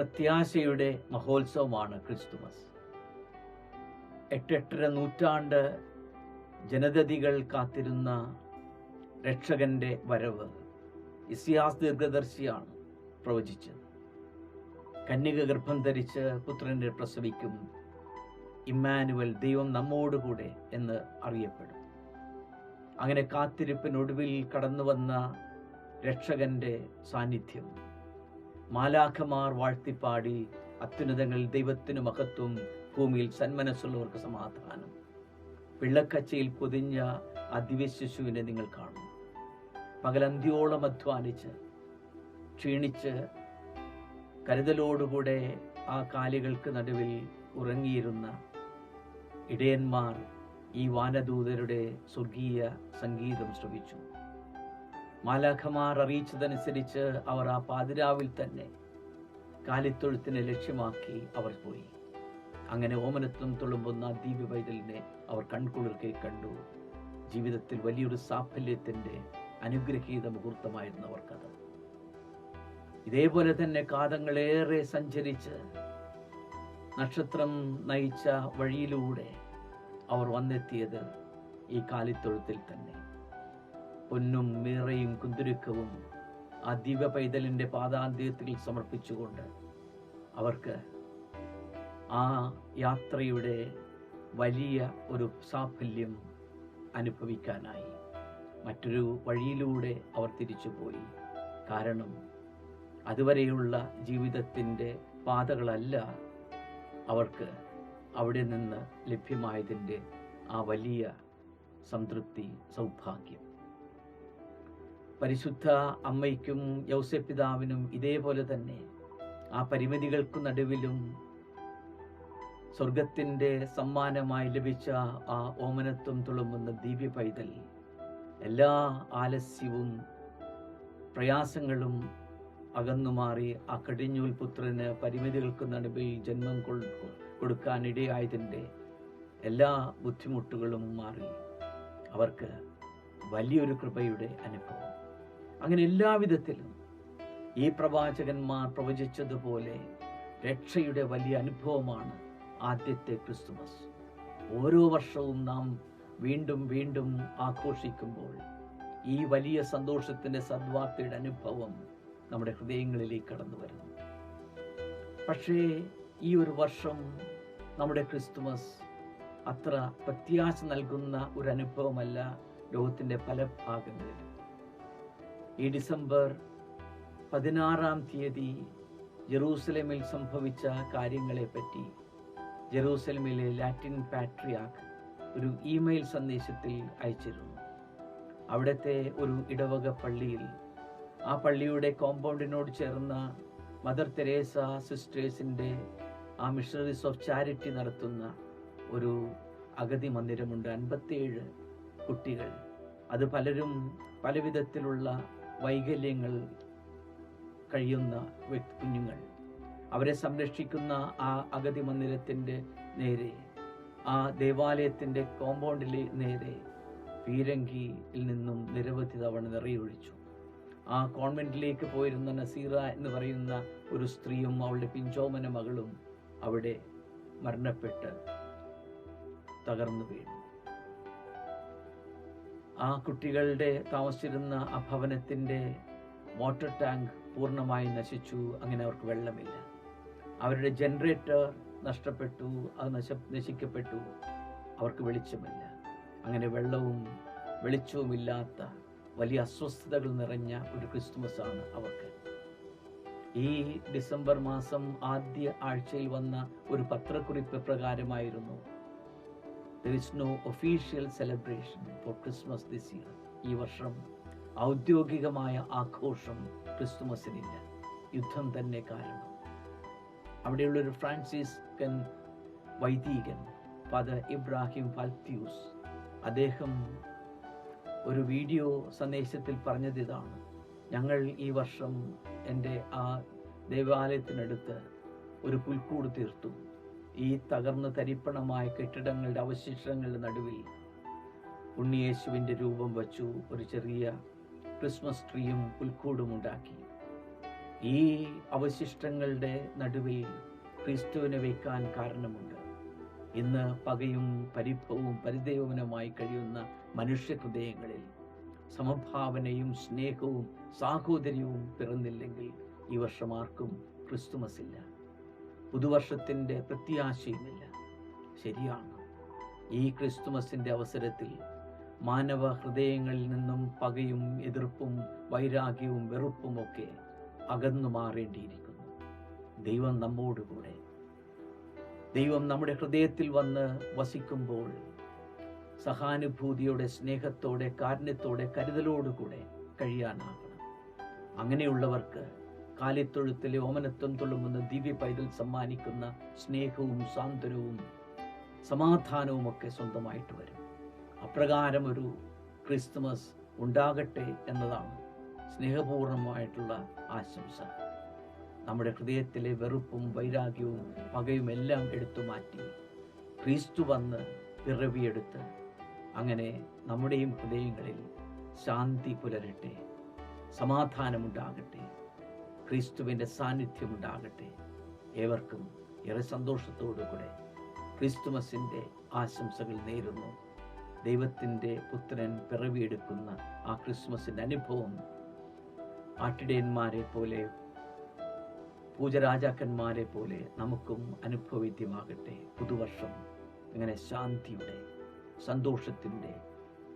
പ്രത്യാശയുടെ മഹോത്സവമാണ് ക്രിസ്തുമസ്. എട്ടെട്ടര നൂറ്റാണ്ട് ജനതതികൾ കാത്തിരുന്ന രക്ഷകന്റെ വരവ് ഇസിയാസ് ദീർഘദർശിയാണ് പ്രവചിച്ചത്. കന്യക ഗർഭം ധരിച്ച് പുത്രനെ പ്രസവിക്കും ഇമ്മാനുവൽ ദൈവം നമ്മോടുകൂടെ എന്ന് അറിയപ്പെടും. അങ്ങനെ കാത്തിരിപ്പിനൊടുവിൽ കടന്നു വന്ന രക്ഷകന്റെ സാന്നിധ്യം മാലാഖമാർ വാഴ്ത്തിപ്പാടി അത്യുന്നതങ്ങളിൽ ദൈവത്തിന് മഹത്വം ഭൂമിയിൽ സന്മനസ്സുള്ളവർക്ക് സമാധാനം. വെള്ളക്കച്ചയിൽ പൊതിഞ്ഞ ആ ദിവ്യശിശുവിനെ നിങ്ങൾ കാണും പകലന്തിയോളം അധ്വാനിച്ച് ക്ഷീണിച്ച് കരുതലോടുകൂടെ ആ കാലികൾക്ക് നടുവിൽ ഉറങ്ങിയിരുന്ന ഇടയന്മാർ ഈ വാനദൂതരുടെ സ്വർഗീയ സംഗീതം ശ്രവിച്ചു. മാലാഖമാർ അറിയിച്ചതനുസരിച്ച് അവർ ആ പാതിരാവിൽ തന്നെ കാലിത്തൊഴുത്തിനെ ലക്ഷ്യമാക്കി അവർ പോയി. അങ്ങനെ ഓമനത്വം തുളുമ്പുന്ന ദീപ പൈതലിനെ അവർ കൺകുളിർക്കെ കണ്ടു. ജീവിതത്തിൽ വലിയൊരു സാഫല്യത്തിന്റെ അനുഗ്രഹീത മുഹൂർത്തമായിരുന്നു അവർക്കത് ഇതേപോലെ തന്നെ കാതങ്ങളേറെ സഞ്ചരിച്ച് നക്ഷത്രം നയിച്ച വഴിയിലൂടെ അവർ വന്നെത്തിയത് ഈ കാലിത്തൊഴുത്തിൽ തന്നെ. പൊന്നും മീറയും കുന്തുരുക്കവും ആ ദിവ്യ പൈതലിന്റെ പാദാന്ത്യത്തിൽ സമർപ്പിച്ചുകൊണ്ട് അവർക്ക് ആ യാത്രയുടെ വലിയ ഒരു സാഫല്യം അനുഭവിക്കാനായി. മറ്റൊരു വഴിയിലൂടെ അവർ തിരിച്ചുപോയി. കാരണം അതുവരെയുള്ള ജീവിതത്തിന്റെ പാതകളല്ല അവർക്ക് അവിടെ നിന്ന് ലഭ്യമായതിന്റെ ആ വലിയ സംതൃപ്തി സൗഭാഗ്യം. പരിശുദ്ധ അമ്മയ്ക്കും യൗസപിതാവിനും ഇതേപോലെ തന്നെ ആ പരിമിതികൾക്ക് നടുവിലും സ്വർഗത്തിന്റെ സമ്മാനമായി ലഭിച്ച ആ ഓമനത്വം തുളുമ്പുന്ന ദിവ്യ പൈതൽ. എല്ലാ ആലസ്യവും പ്രയാസങ്ങളും അകന്നുമാറി ആ കടിഞ്ഞൂൽ പുത്രന് പരിമിതികൾക്ക് നടുവിൽ ജന്മം കൊടുക്കാനിടയായതിന്റെ എല്ലാ ബുദ്ധിമുട്ടുകളും മാറി. അവർക്ക് വലിയൊരു കൃപയുടെ അനുഭവം. അങ്ങനെ എല്ലാവിധത്തിലും ഈ പ്രവാചകന്മാർ പ്രവചിച്ചതുപോലെ രക്ഷയുടെ വലിയ അനുഭവമാണ് ആദ്യത്തെ ക്രിസ്തുമസ്. ഓരോ വർഷവും നാം വീണ്ടും വീണ്ടും ആഘോഷിക്കുമ്പോൾ ഈ വലിയ സന്തോഷത്തിന്റെ സദ്വാർത്തയുടെ അനുഭവം നമ്മുടെ ഹൃദയങ്ങളിലേക്ക് കടന്നു വരുന്നു. പക്ഷേ ഈ ഒരു വർഷം നമ്മുടെ ക്രിസ്തുമസ് അത്ര പ്രത്യാശ നൽകുന്ന ഒരു അനുഭവമല്ല ലോകത്തിന്റെ പല ഭാഗങ്ങളിലും. ഈ ഡിസംബർ പതിനാറാം തീയതി ജെറൂസലേമിൽ സംഭവിച്ച കാര്യങ്ങളെപ്പറ്റി ജെറൂസലേമിലെ ലാറ്റിൻ പാട്രിയാക്ക് ഒരു ഇമെയിൽ സന്ദേശത്തിൽ അയച്ചിരുന്നു. അവിടുത്തെ ഒരു ഇടവക പള്ളിയിൽ ആ പള്ളിയുടെ കോമ്പൗണ്ടിനോട് ചേർന്ന മദർ തെരേസ സിസ്റ്റേഴ്സിന്റെ ആ മിഷണറീസ് ഓഫ് ചാരിറ്റി നടത്തുന്ന ഒരു അഗതി മന്ദിരമുണ്ട്. അൻപത്തിയേഴ് കുട്ടികൾ. അത് പലരും പല വിധത്തിലുള്ള വൈകല്യങ്ങൾ കഴിയുന്ന കുഞ്ഞുങ്ങൾ. അവരെ സംരക്ഷിക്കുന്ന ആ അഗതി മന്ദിരത്തിന്റെ നേരെ ആ ദേവാലയത്തിന്റെ കോമ്പൗണ്ടിലെ നേരെ പീരങ്കിയിൽ നിന്നും നിരവധി തവണ നിറയൊഴിച്ചു. ആ കോൺവെന്റിലേക്ക് പോയിരുന്ന നസീറ എന്ന് പറയുന്ന ഒരു സ്ത്രീയും അവളുടെ പിഞ്ചോമന മകളും അവിടെ മരണപ്പെട്ട് തകർന്നു വീണു. ആ കുട്ടികളുടെ താമസിച്ചിരുന്ന ആ ഭവനത്തിന്റെ വാട്ടർ ടാങ്ക് പൂർണമായി നശിച്ചു. അങ്ങനെ അവർക്ക് വെള്ളമില്ല. അവരുടെ ജനറേറ്റർ നഷ്ടപ്പെട്ടു. അത് നശ നശിക്കപ്പെട്ടു. അവർക്ക് വെളിച്ചമില്ല. അങ്ങനെ വെള്ളവും വെളിച്ചവുമില്ലാത്ത വലിയ അസ്വസ്ഥതകൾ നിറഞ്ഞ ഒരു ക്രിസ്തുമസ് ആണ് അവർക്ക്. ഈ ഡിസംബർ മാസം ആദ്യ ആഴ്ചയിൽ വന്ന ഒരു പത്രക്കുറിപ്പ് പ്രകാരമായിരുന്നു there is no official celebration for Christmas this year ഈ വർഷം ഔദ്യോഗികമായ ആഘോഷം ക്രിസ്തുമസിനില്ല. യുദ്ധം തന്നെ കാരണം. അവിടെയുള്ളൊരു ഫ്രാൻസിസ്കൻ വൈദികൻ ഫാദർ ഇബ്രാഹിം ഫാൽത്യൂസ് അദ്ദേഹം ഒരു വീഡിയോ സന്ദേശത്തിൽ പറഞ്ഞത് ഇതാണ്. ഞങ്ങൾ ഈ വർഷം എന്റെ ആ ദേവാലയത്തിനടുത്ത് ഒരു പുൽക്കൂട് തീർത്തു. ഈ തകർന്ന് തരിപ്പണമായ കെട്ടിടങ്ങളുടെ അവശിഷ്ടങ്ങളുടെ നടുവിൽ ഉണ്ണിയേശുവിന്റെ രൂപം വച്ചു ഒരു ചെറിയ ക്രിസ്മസ് ട്രീയും പുൽക്കൂടും ഉണ്ടാക്കി. ഈ അവശിഷ്ടങ്ങളുടെ നടുവിൽ ക്രിസ്തുവിനെ വയ്ക്കാൻ കാരണമുണ്ട്. ഇന്ന് പകയും പരിഭവവും പരിദേവനുമായി കഴിയുന്ന മനുഷ്യ ഹൃദയങ്ങളിൽ സമഭാവനയും സ്നേഹവും സാഹോദര്യവും പിറന്നില്ലെങ്കിൽ ഈ വർഷം ആർക്കും ക്രിസ്തുമസ് ഇല്ല പുതുവർഷത്തിന്റെ പ്രത്യാശയുമില്ല. ശരിയാണ്. ഈ ക്രിസ്തുമസിന്റെ അവസരത്തിൽ മാനവ ഹൃദയങ്ങളിൽ നിന്നും പകയും എതിർപ്പും വൈരാഗ്യവും വെറുപ്പുമൊക്കെ അകന്നു മാറേണ്ടിയിരിക്കുന്നു. ദൈവം നമ്മോട് കൂടെ. ദൈവം നമ്മുടെ ഹൃദയത്തിൽ വന്ന് വസിക്കുമ്പോൾ സഹാനുഭൂതിയോടെ സ്നേഹത്തോടെ കാരുണ്യത്തോടെ കരുതലോടുകൂടെ കഴിയാനാകണം. അങ്ങനെയുള്ളവർക്ക് കാലിത്തൊഴുത്തിലെ ഓമനത്വം തുളുമ്പുന്ന ദിവ്യ പൈതൽ സമ്മാനിക്കുന്ന സ്നേഹവും സാന്ത്വനവും സമാധാനവും ഒക്കെ സ്വന്തമായിട്ട് വരും. അപ്രകാരം ഒരു ക്രിസ്തുമസ് ഉണ്ടാകട്ടെ എന്നതാണ് സ്നേഹപൂർണമായിട്ടുള്ള ആശംസ. നമ്മുടെ ഹൃദയത്തിലെ വെറുപ്പും വൈരാഗ്യവും പകയും എല്ലാം എടുത്തു മാറ്റി ക്രിസ്തു വന്ന് പിറവിയെടുത്ത് അങ്ങനെ നമ്മുടെയും ഹൃദയങ്ങളിൽ ശാന്തി പുലരട്ടെ സമാധാനമുണ്ടാകട്ടെ. ക്രിസ്തുവിന്റെ സാന്നിധ്യം ഉണ്ടാകട്ടെ. ഏവർക്കും ഏറെ സന്തോഷത്തോടു കൂടെ ക്രിസ്തുമസിന്റെ ആശംസകൾ നേരുന്നു. ദൈവത്തിന്റെ പുത്രൻ പിറവിയെടുക്കുന്ന ആ ക്രിസ്മസിന്റെ അനുഭവം ആട്ടിടയന്മാരെ പോലെ പൂജരാജാക്കന്മാരെ പോലെ നമുക്കും അനുഭവവേദ്യമാകട്ടെ. പുതുവർഷം ഇങ്ങനെ ശാന്തിയുടെ സന്തോഷത്തിന്റെ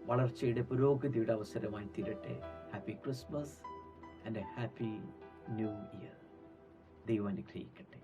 വളർച്ചയുടെ പുരോഗതിയുടെ അവസരമായി തീരട്ടെ. Happy Christmas and a happy new year ദൈവം അനുഗ്രഹിക്കട്ടെ.